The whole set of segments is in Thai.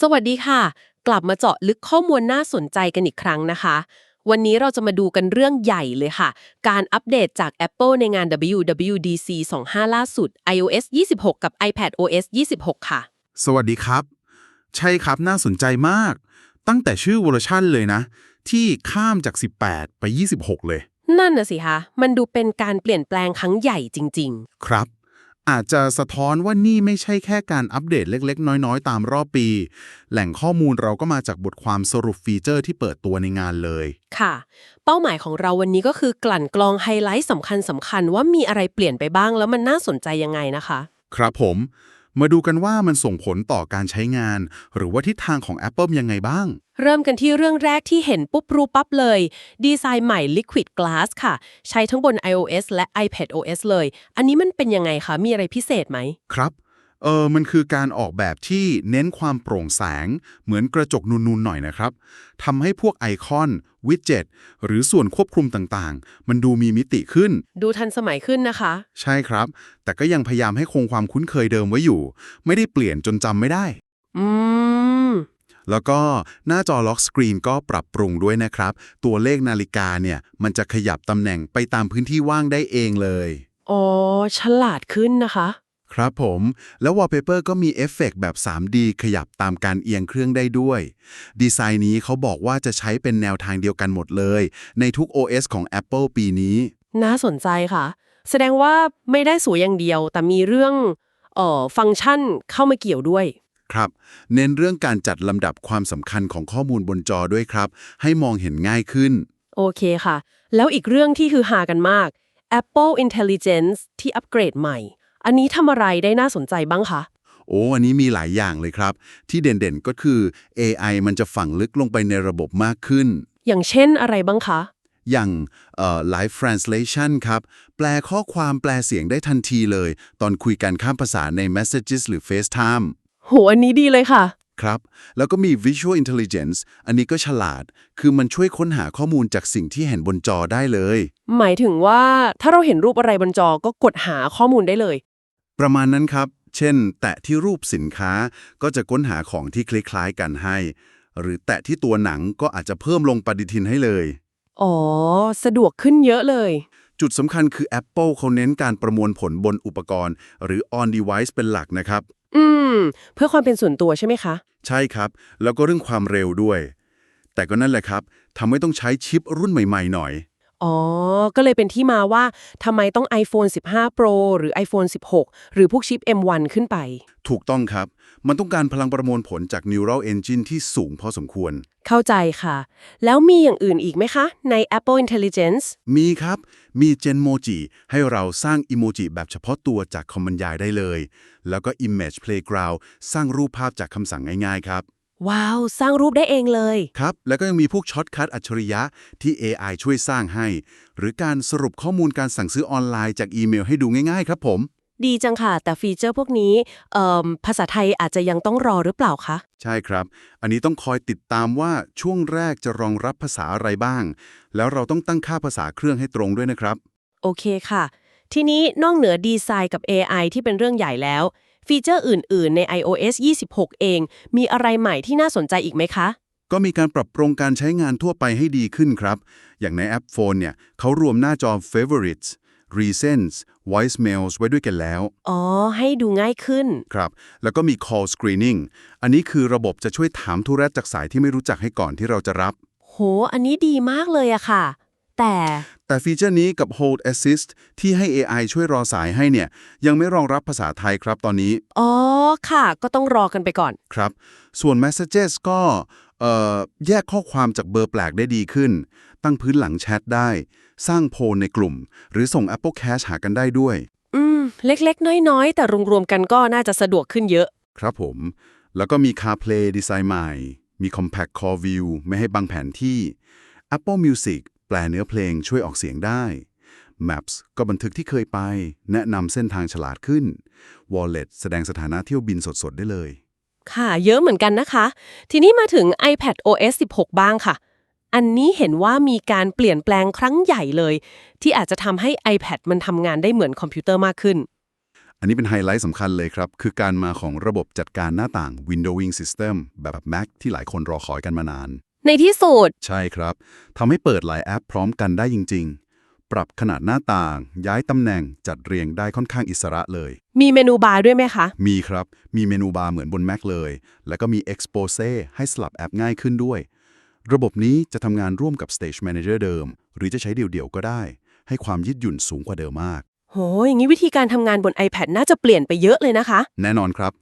สวัสดีค่ะ กลับมาเจาะลึกข้อมูลน่าสนใจกันอีกครั้งนะคะ วันนี้เราจะมาดูกันเรื่องใหญ่เลยค่ะ การอัปเดตจาก Apple ในงาน WWDC 25 ล่าสุด iOS 26 กับ iPad OS 26 ค่ะ สวัสดีครับ ใช่ครับน่าสนใจมาก ตั้งแต่ชื่อเวอร์ชันเลยนะ ที่ข้ามจาก 18 ไป 26 เลย นั่นน่ะสิคะมันดูเป็นการเปลี่ยนแปลงครั้งใหญ่จริงครับ อาจจะสะท้อนว่านี่ไม่ใช่แค่การอัปเดตเล็ก ๆ น้อย ๆ ตามรอบปี แหล่งข้อมูลเราก็มาจากบทความสรุปฟีเจอร์ที่เปิดตัวในงานเลยๆค่ะ เป้าหมายของเราวันนี้ก็คือกลั่นกรองไฮไลท์สำคัญสำคัญว่ามีอะไรเปลี่ยนไปบ้างแล้วมันน่าสนใจยังไงนะคะ ครับผม มาดูกันว่ามันส่งผลต่อการใช้งาน หรือว่าทิศทางของ Apple ยังไงบ้าง เริ่มกันที่เรื่องแรกที่เห็นปุ๊บรู้ปั๊บเลย ดีไซน์ใหม่ Liquid Glass ค่ะ ใช้ทั้งบน iOS และ iPad OS เลย อันนี้มันเป็นยังไงคะ มีอะไรพิเศษไหม ครับ เออมันคือการออกแบบที่เน้นความโปร่งแสง เหมือนกระจกนูนๆหน่อยนะครับทำให้พวกไอคอน วิดเจ็ตหรือส่วนควบคุมต่างๆ มันดูมีมิติขึ้น ดูทันสมัยขึ้นนะคะ ใช่ครับ แต่ก็ยังพยายามให้คงความคุ้นเคยเดิมไว้อยู่ ไม่ได้เปลี่ยนจนจำไม่ได้ อืม แล้วก็หน้าจอล็อกสกรีนก็ปรับปรุงด้วยนะครับ ตัวเลขนาฬิกาเนี่ย มันจะขยับตำแหน่งไปตามพื้นที่ว่างได้เองเลย อ๋อ ฉลาดขึ้นนะคะ ครับผม แล้ว Wallpaper ก็มีเอฟเฟกต์แบบ 3D ขยับตามการเอียงเครื่องได้ด้วย ดีไซน์นี้เขาบอกว่าจะใช้เป็นแนวทางเดียวกันหมดเลย ในทุก OS ของ Apple ปีนี้ น่าสนใจค่ะ แสดงว่าไม่ได้สวยอย่างเดียว แต่มีเรื่องเอ่อฟังก์ชันเข้ามาเกี่ยวด้วย ครับ เน้นเรื่องการจัดลำดับความสำคัญของข้อมูลบนจอด้วยครับ ให้มองเห็นง่ายขึ้น โอเคค่ะ แล้วอีกเรื่องที่คือหากันมาก Apple Intelligence ที่อัปเกรดใหม่ อันนี้ทำอะไรได้น่าสนใจบ้างคะโอ้อันนี้มีหลายอย่างเลยครับ ที่เด่นๆก็คือ AI มันจะฝังลึกลงไปในระบบมากขึ้น อย่างเช่นอะไรบ้างคะ อย่างเอ่อ live translation ครับ แปลข้อความแปลเสียงได้ทันทีเลย ตอนคุยกันข้ามภาษาใน messages หรือ FaceTime โห อันนี้ดีเลยค่ะครับ แล้วก็มี visual intelligence อันนี้ก็ฉลาด คือมันช่วยค้นหาข้อมูลจากสิ่งที่เห็นบนจอได้เลย หมายถึงว่าถ้าเราเห็นรูปอะไรบนจอก็กดหาข้อมูลได้เลย ประมาณนั้นครับ เช่น แตะที่รูปสินค้าก็จะค้นหาของที่คล้ายๆกันให้ หรือแตะที่ตัวหนังก็อาจจะเพิ่มลงปฏิทินให้เลย อ๋อ สะดวกขึ้นเยอะเลย จุดสำคัญคือ Apple เขาเน้นการประมวลผลบนอุปกรณ์ หรือ on device เป็นหลักนะครับ อืม เพื่อความเป็นส่วนตัวใช่ไหมคะ ใช่ครับ แล้วก็เรื่องความเร็วด้วย แต่ก็นั่นแหละครับทำให้ต้องใช้ชิปรุ่นใหม่ ๆ หน่อย อ๋อ ก็เลยเป็นที่มาว่าทำไมต้อง iPhone 15 Pro หรือ iPhone 16 หรือพวกชิป M1 ขึ้นไป ถูกต้องครับ มันต้องการพลังประมวลผลจาก Neural Engine ที่สูงพอสมควร เข้าใจค่ะ แล้วมีอย่างอื่นอีกไหมคะ ใน Apple Intelligence มีครับ มี Genmoji ให้เราสร้างอิโมจิแบบเฉพาะตัวจากคำบรรยายได้เลย แล้วก็ Image Playground สร้างรูปภาพจากคำสั่งง่ายๆครับ ว้าว สร้างรูปได้เองเลย ครับ แล้วก็ยังมีพวกช็อตคัทอัจฉริยะที่ AI ช่วยสร้างให้ หรือการสรุปข้อมูลการสั่งซื้อออนไลน์จากอีเมลให้ดูง่ายๆ ครับผม ดีจังค่ะ แต่ฟีเจอร์พวกนี้เอ่อภาษาไทยอาจจะยังต้องรอหรือเปล่าคะ ใช่ครับ อันนี้ต้องคอยติดตามว่าช่วงแรกจะรองรับภาษาอะไรบ้าง แล้วเราต้องตั้งค่าภาษาเครื่องให้ตรงด้วยนะครับ โอเคค่ะ ทีนี้นอกเหนือดีไซน์กับ AI ที่เป็นเรื่องใหญ่แล้ว ฟีเจอร์อื่น ๆ ใน iOS 26 เอง มีอะไรใหม่ที่น่าสนใจอีกไหมคะ ก็มีการปรับปรุงการใช้งานทั่วไปให้ดีขึ้นครับ อย่างในแอปโฟนเนี่ยเขารวมหน้าจอ Favorites Recents Voicemails ไว้ด้วยกันแล้ว อ๋อ ให้ดูง่ายขึ้น ครับ แล้วก็มี Call Screening อันนี้คือระบบจะช่วยถามธุระจากสายที่ไม่รู้จักให้ก่อนที่เราจะรับ โห อันนี้ดีมากเลยอะค่ะ แต่แต่ฟีเจอร์นี้กับ Hold Assist ที่ให้ AI ช่วยรอสายให้เนี่ย ยังไม่รองรับภาษาไทยครับตอนนี้ อ๋อค่ะ ก็ต้องรอกันไปก่อน ครับ ส่วน Messages ก็เอ่อแยกข้อความจากเบอร์แปลกได้ดีขึ้น ตั้งพื้นหลังแชทได้ สร้างโพลในกลุ่ม หรือส่ง Apple Cash หากันได้ด้วย อืม เล็กๆ น้อยๆ แต่รวมๆกันก็น่าจะสะดวกขึ้นเยอะ ครับผม แล้วก็มี CarPlay ดีไซน์ใหม่ มี Compact Core View ไม่ให้บังแผนที่ Apple Music แป ลเนื้อเพลงช่วยออกเสียงได้ Maps ก็บันทึกที่เคยไป แนะนำเส้นทางฉลาดขึ้น Wallet แสดงสถานะเที่ยวบินสดๆได้เลย ค่ะ เยอะเหมือนกันนะคะ ทีนี้มาถึง iPad OS 16 บ้างค่ะ อันนี้เห็นว่ามีการเปลี่ยนแปลงครั้งใหญ่เลย ที่อาจจะทำให้ iPad มันทำงานได้เหมือนคอมพิวเตอร์มากขึ้น อันนี้เป็นไฮไลท์สำคัญเลยครับ คือการมาของระบบจัดการหน้าต่าง Windowing System แบบ Mac ที่หลายคนรอคอยกันมานาน ในที่สุด ใช่ครับทำให้เปิดหลายแอปพร้อมกันได้จริง ๆ ปรับขนาดหน้าต่าง ย้ายตำแหน่งจัดเรียงได้ค่อนข้างอิสระเลย มีเมนูบาร์ด้วยไหมคะ มีครับ มีเมนูบาร์เหมือนบน Mac เลย แล้วก็มี Expose ให้สลับแอปง่ายขึ้นด้วย ระบบนี้จะทำงานร่วมกับ Stage Manager เดิม หรือจะใช้เดี่ยวๆก็ได้ ให้ความยืดหยุ่นสูงกว่าเดิมมาก โห อย่างนี้วิธีการทำงานบน iPad น่าจะเปลี่ยนไปเยอะเลยนะคะ แน่นอนครับ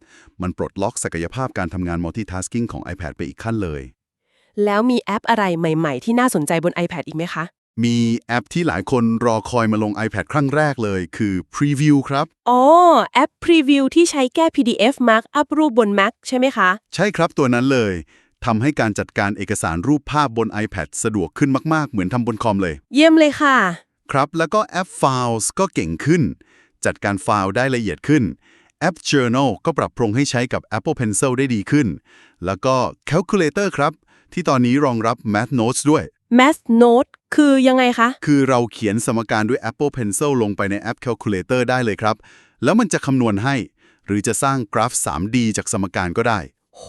มันปลดล็อกศักยภาพการทำงาน multitasking ของ iPad ไปอีกขั้นเลย แล้วมีแอปอะไรใหม่ ๆ ที่น่าสนใจบน iPad อีกไหมคะ มีแอปที่หลายคนรอคอยมาลง iPad ครั้งแรกเลยคือ Preview ครับ อ๋อ แอป Preview ที่ใช้แก้ PDF Markup รูปบน Mac ใช่ไหมคะ ใช่ครับตัวนั้นเลยทำให้การจัดการเอกสารรูปภาพบน iPad สะดวกขึ้นมาก ๆ เหมือนทำบนคอมเลย เยี่ยมเลยค่ะ ครับ แล้วก็แอป Files ก็เก่งขึ้น จัดการไฟล์ได้ละเอียดขึ้นแอป Journal ก็ปรับปรุงให้ใช้กับ Apple Pencil ได้ดีขึ้น แล้วก็ Calculator ครับ ที่ตอนนี้รองรับ Math Notes ด้วย Math Note คือยังไงคะ คือเราเขียนสมการด้วย Apple Pencil ลงไปในแอป Calculator ได้เลยครับ แล้วมันจะคำนวณให้ หรือจะสร้างกราฟ 3D จากสมการก็ได้ โห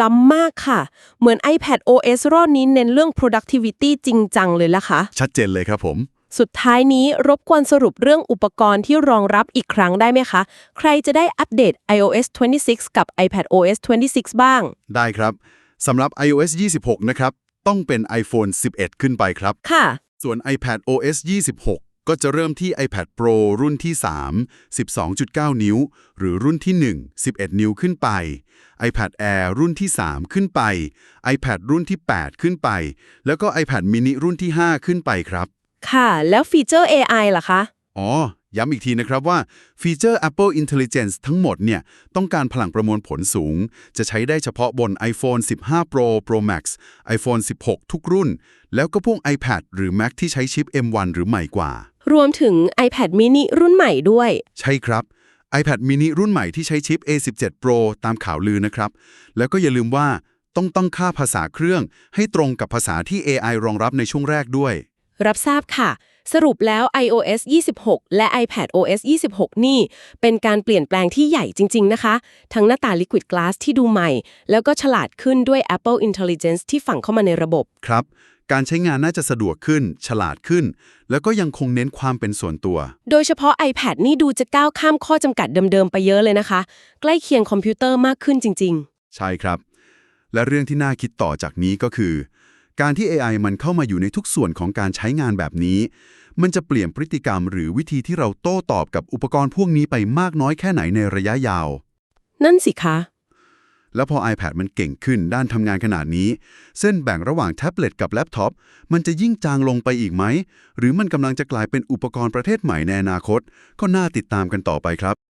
ล้ำมากค่ะ เหมือน iPad OS รอบนี้เน้นเรื่อง productivity จริงจังเลยละคะ ชัดเจนเลยครับผม สุดท้ายนี้รบกวนสรุปเรื่องอุปกรณ์ที่รองรับอีกครั้งได้ไหมคะ ใครจะได้อัปเดต iOS 26 กับ iPad OS 26 บ้าง ได้ครับ สำหรับ iOS 26 นะครับ ต้องเป็น iPhone 11 ขึ้นไปครับ ค่ะ ส่วน iPad OS 26 ก็จะเริ่มที่ iPad Pro รุ่นที่ 3 12.9 นิ้ว หรือรุ่นที่ 1 11 นิ้วขึ้นไป iPad Air รุ่นที่ 3 ขึ้นไป iPad รุ่นที่ 8 ขึ้นไป แล้วก็ iPad mini รุ่นที่ 5 ขึ้นไปครับ ค่ะ แล้วฟีเจอร์ AI ล่ะคะ อ๋อ ย้ำอีกทีนะครับว่าฟีเจอร์ Apple Intelligence ทั้งหมดเนี่ยต้องการพลังประมวลผลสูง จะใช้ได้เฉพาะบน iPhone 15 Pro Pro Max iPhone 16 ทุกรุ่น แล้วก็พวก iPad หรือ Mac ที่ใช้ชิป M1 หรือใหม่กว่า รวมถึง iPad mini รุ่นใหม่ด้วย ใช่ครับ iPad mini รุ่นใหม่ที่ใช้ชิป A17 Pro ตามข่าวลือนะครับ แล้วก็อย่าลืมว่าต้องต้องค่าภาษาเครื่อง ให้ตรงกับภาษาที่ AI รองรับในช่วงแรกด้วย รับทราบค่ะ สรุปแล้ว iOS 26 และ iPad OS 26 นี่ เป็นการเปลี่ยนแปลงที่ใหญ่จริง ๆ นะคะ ทั้งหน้าตา Liquid Glass ที่ดูใหม่ แล้วก็ฉลาดขึ้นด้วย Apple Intelligence ที่ฝังเข้ามาในระบบ ครับ การใช้งานน่าจะสะดวกขึ้น ฉลาดขึ้น แล้วก็ยังคงเน้นความเป็นส่วนตัว โดยเฉพาะ iPad นี่ดูจะก้าวข้ามข้อจำกัดเดิม ๆ ไปเยอะเลยนะคะ ใกล้เคียงคอมพิวเตอร์มากขึ้นจริงใช่ครับ และเรื่องที่น่าคิดต่อจากนี้ก็คือ การที่ AI มันเข้ามาอยู่ในทุกส่วนของการใช้งานแบบนี้ มันจะเปลี่ยนพฤติกรรมหรือวิธีที่เราโต้ตอบกับอุปกรณ์พวกนี้ไปมากน้อยแค่ไหนในระยะยาวๆนั่นสิคะ แล้วพอ iPad มันเก่งขึ้นด้านทำงานขนาดนี้ เส้นแบ่งระหว่างแท็บเล็ตกับแล็ปท็อปมันจะยิ่งจางลงไปอีกไหม หรือมันกำลังจะกลายเป็นอุปกรณ์ประเภทใหม่ในอนาคต ก็น่าติดตามกันต่อไปครับ